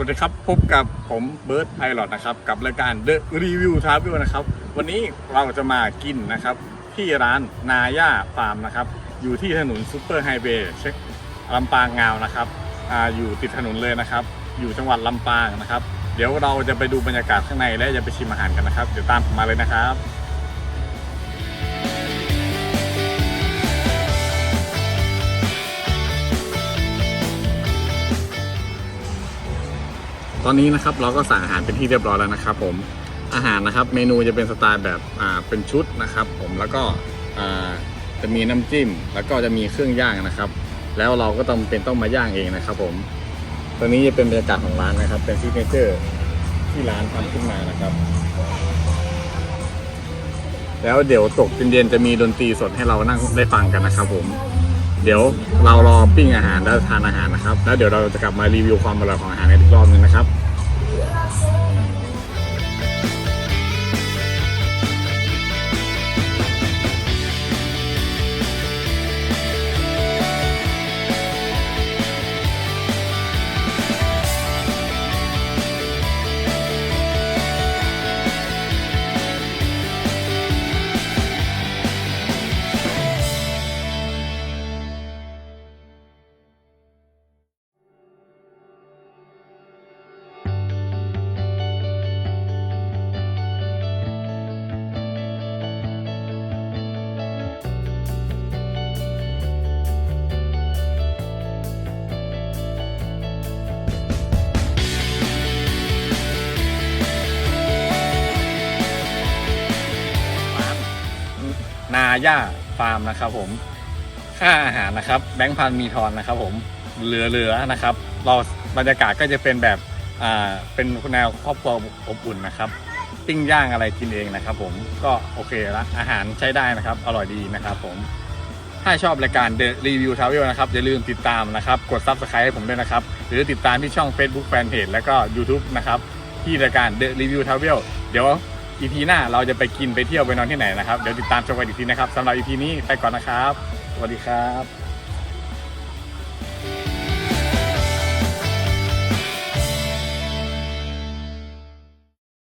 วัสดีครับ พบกับผมเบิร์ดไพลอตนะครับ กับรายการ The Review Travel นะครับ วันนี้เราจะมากินนะครับ ที่ร้านนาย่าฟาร์มนะครับ อยู่ที่ถนนซูเปอร์ไฮเวย์เช็คลำปางงาวนะครับออยู่ติดถนนเลยนะครับ อยู่จังหวัดลำปางนะครับ เดี๋ยวเราจะไปดูบรรยากาศข้างในและจะไปชิมอาหารกันนะครับ เดี๋ยวตามผมมาเลยนะครับ ตอนนี้นะครับเราก็สั่งอาหารเป็นที่เรียบร้อยแล้วนะครับผมอาหารนะครับเมนูจะเป็นสไตล์แบบอ่าเป็นชุดนะครับผมแล้วก็อ่าจะมีน้ำจิ้ม แล้วก็จะมีเครื่องย่างนะครับ แล้วเราก็ต้องเป็นต้องมาย่างเองนะครับผมตอนนี้จะเป็นบรรยากาศของร้านนะครับ เป็นซิกเนเจอร์ที่ร้านทำขึ้นมานะครับ แล้วเดี๋ยวตกเย็นๆจะมีดนตรีสดให้เรานั่งได้ฟังกันนะครับผม เดี๋ยวเรารอปิ้งอาหารแล้วทานอาหารนะครับ แล้วเดี๋ยวเราจะกลับมารีวิวความอร่อยของอาหารกันอีกรอบหนึงนะครับ ย่าฟาร์มนะครับผม ค่าอาหารนะครับ แบงค์พันมีทอนนะครับ ผมเหลือๆนะครับ เราบรรยากาศก็จะเป็นแบบอ่าเป็นแนวครอบครัวอบอุ่นนะครับ ปิ้งย่างอะไรกินเองนะครับ ผมก็โอเคละอาหารใช้ได้นะครับ อร่อยดีนะครับ ผมถ้าชอบรายการ The Review Travel นะครับ อย่าลืมติดตามนะครับ กด Subscribe ให้ผมด้วยนะครับ หรือติดตามที่ช่อง Facebook Fanpage แล้วก็ YouTube นะครับ ที่รายการ The Review Travel เดี๋ยว อีพีหน้าเราจะไปกินไปเที่ยวไปนอนที่ไหนนะครับ เดี๋ยวติดตามชมกันอีกทีนะครับสำหรับอีพีนี้ไปก่อนนะครับ สวัสดีครับ